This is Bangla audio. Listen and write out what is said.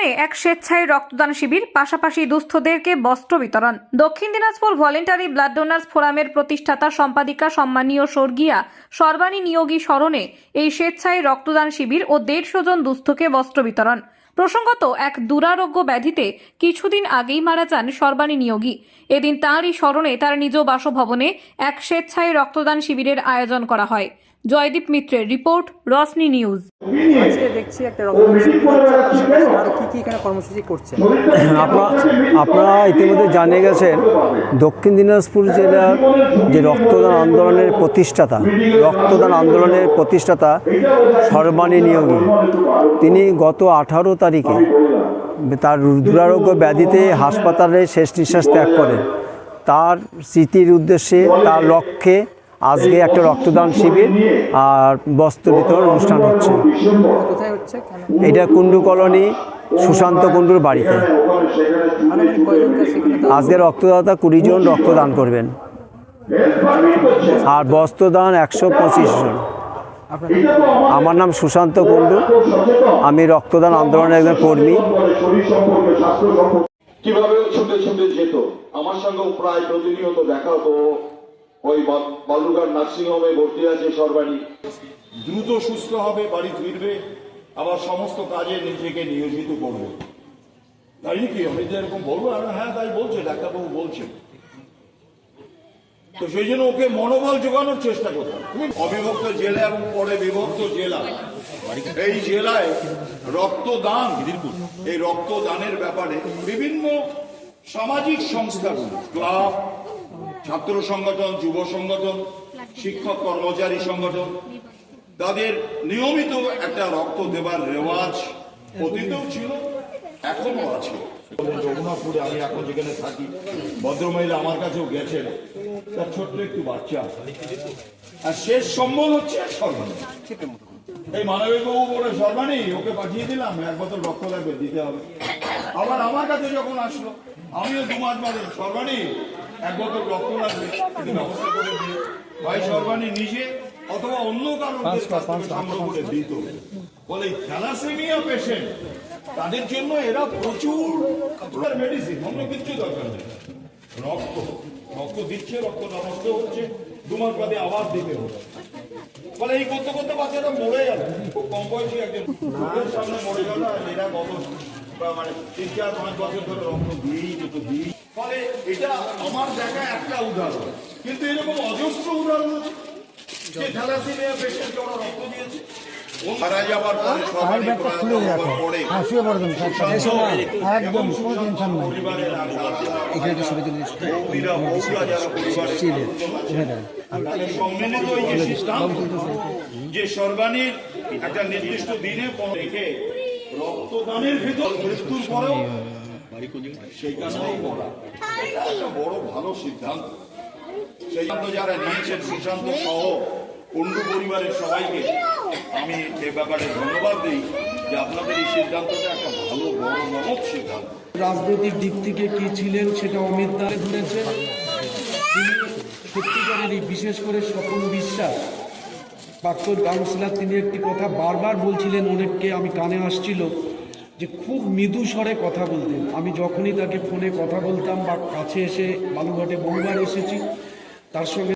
স্মরণে এক স্বেচ্ছায় রক্তদান শিবির, পাশাপাশি দুস্থদেরকে বস্ত্র বিতরণ। দক্ষিণ দিনাজপুর ভলেন্টারি ব্লাড ডোনার্স ফোরামের প্রতিষ্ঠাতা, সম্পাদিকা, সম্মানীয় স্বর্গীয়া সর্বাণী নিয়োগী স্মরণে এই স্বেচ্ছায় রক্তদান শিবির ও দেড়শো জন দুস্থকে বস্ত্র বিতরণ। প্রসঙ্গত, এক দুরারোগ্য ব্যাধিতে কিছুদিন আগেই মারা যান সর্বাণী নিয়োগী। এদিন তাঁরই স্মরণে তার নিজ বাসভবনে এক স্বেচ্ছায় রক্তদান শিবিরের আয়োজন করা হয়। জয়দীপ মিত্রের রিপোর্ট রসনি নিউজ। আজকে দেখছি একটা রক্তদান শিবির হচ্ছে, পাশাপাশি আরও কি কি এখানে কর্মসূচি করছেন আপনারা ইতিমধ্যে জানিয়ে গেছেন দক্ষিণ দিনাজপুর জেলার যে রক্তদান আন্দোলনের প্রতিষ্ঠাতা রক্তদান আন্দোলনের প্রতিষ্ঠাতা সর্বাণী নিয়োগী তিনি গত আঠারো তারিখে তার দুরারোগ্য ব্যাধিতে হাসপাতালে শেষ নিঃশ্বাস ত্যাগ করেন। তার স্মৃতির উদ্দেশ্যে তার লক্ষ্যে আজকে একটা রক্তদান শিবির আর বস্ত্র বিতরণ অনুষ্ঠান হচ্ছে। কোথায় হচ্ছে কেন এটা কুণ্ডু কলোনি সুশান্ত কুণ্ডুর বাড়িতে? আজকে রক্তদাতা কুড়ি জন রক্তদান করবেন। আর বস্ত্রদান একশো পঁচিশ জন। আমার নাম সুশান্ত কুণ্ডু। আমি রক্তদান আন্দোলনের একজন কর্মী। কীভাবে ছুটে ছুটে যেত? আমার সঙ্গেও প্রায় প্রতিনিয়ত দেখা হতো। ওই বালুরঘাট নার্সিং হোমে ভর্তি আছে সর্বাণী। দ্রুত সুস্থ হবে, বাড়ি ফিরবে, আবার সমস্ত কাজে নিজেকে নিয়োজিত করবে। তাই নাকি আমি যে এরকম বলব? আর হ্যাঁ তাই বলছে, ডাক্তারবাবু বলছে। তো সেই জন্য ওকে মনোবল জোগানোর চেষ্টা করতাম অবিভক্ত জেলা এবং পরে বিভক্ত জেলা। এই জেলায় রক্তদান, এই রক্তদানের ব্যাপারে বিভিন্ন সামাজিক সংস্থাগুলো ক্লাব, ছাত্র সংগঠন, যুব সংগঠন, শিক্ষক কর্মচারী সংগঠন, তাদের নিয়মিত একটা রক্ত দেবার রেওয়াজ অতীতেও ছিল এখনও আছে। রঘুনাথপুরে আমি এখন যেখানে থাকি, ভদ্রমহিলা আমার কাছেও গেছেন, তার ছোট্ট একটু বাচ্চা। আর শেষ সম্বল হচ্ছে সর্বাণী এই মানবিক বাবু বলে সর্বাণী ওকে পাঠিয়ে দিলাম, এক বোতল রক্ত লাগবে, দিতে হবে। আবার আমার কাছে যখন আসলো আমিও দু মাস বাদে সর্বাণী এক বোতল রক্ত লাগবে ব্যবস্থা করে দিয়ে ভাই সর্বাণী নিজে অথবা অন্য কারোর কাছ থেকে সংগ্রহ করে দিত। বলে থ্যালাসেমিয়া পেশেন্ট তাদের জন্য এরা প্রচুর মেডিসিন অন্য কিছু দরকার নেই। রক্ত রক্ত দিচ্ছে রক্ত নষ্ট হচ্ছে দু মাস বাদে আবার দিতে হবে। বলে এই করতে করতে বাচ্চাটা মরে গেল। খুব কম বয়সী একজন সামনে মরে গেল আর এরা প্রায় মানে তিন চার পাঁচ বছর ধরে রক্ত দিয়েই যেত দিয়েই। ফলে এটা আমার দেখা একটা উদাহরণ। কিন্তু এরকম অজস্র উদাহরণ আছে। যে থ্যালাসেমিয়া পেশেন্টকে ওরা রক্ত দিয়েছে। মারা যাবার পরে সবাই প্রয়াত হওয়ার পরে একদম কোনো টেনশন নাই। এখানে তো ছবি তুলে বৌদিরা বৌরা যারা পরিবারে তাদের সম্মিলিত যে সর্বাণীর একটা নির্দিষ্ট দিনে রেখে রক্তদানের ভিতর মৃত্যুর পরেও আমি এ ব্যাপারে ধন্যবাদ দিই যে আপনাদের এই সিদ্ধান্তটা একটা ভালো, বড় সিদ্ধান্ত। রাজনৈতিক দিক থেকে কি ছিলেন সেটা অমিত দাঁড়ে ধরেছে তিনি সত্যিকারেরই বিশেষ করে সকল বিশ্বাস। প্রাক্তন কাউন্সিলর তিনি একটি কথা বারবার বলছিলেন, অনেককে আমি কানে আসছিল যে খুব মৃদু স্বরে কথা বলতেন। আমি যখনই তাকে ফোনে কথা বলতাম বা কাছে এসে বালুঘাটে বহুবার এসেছি, তার সঙ্গে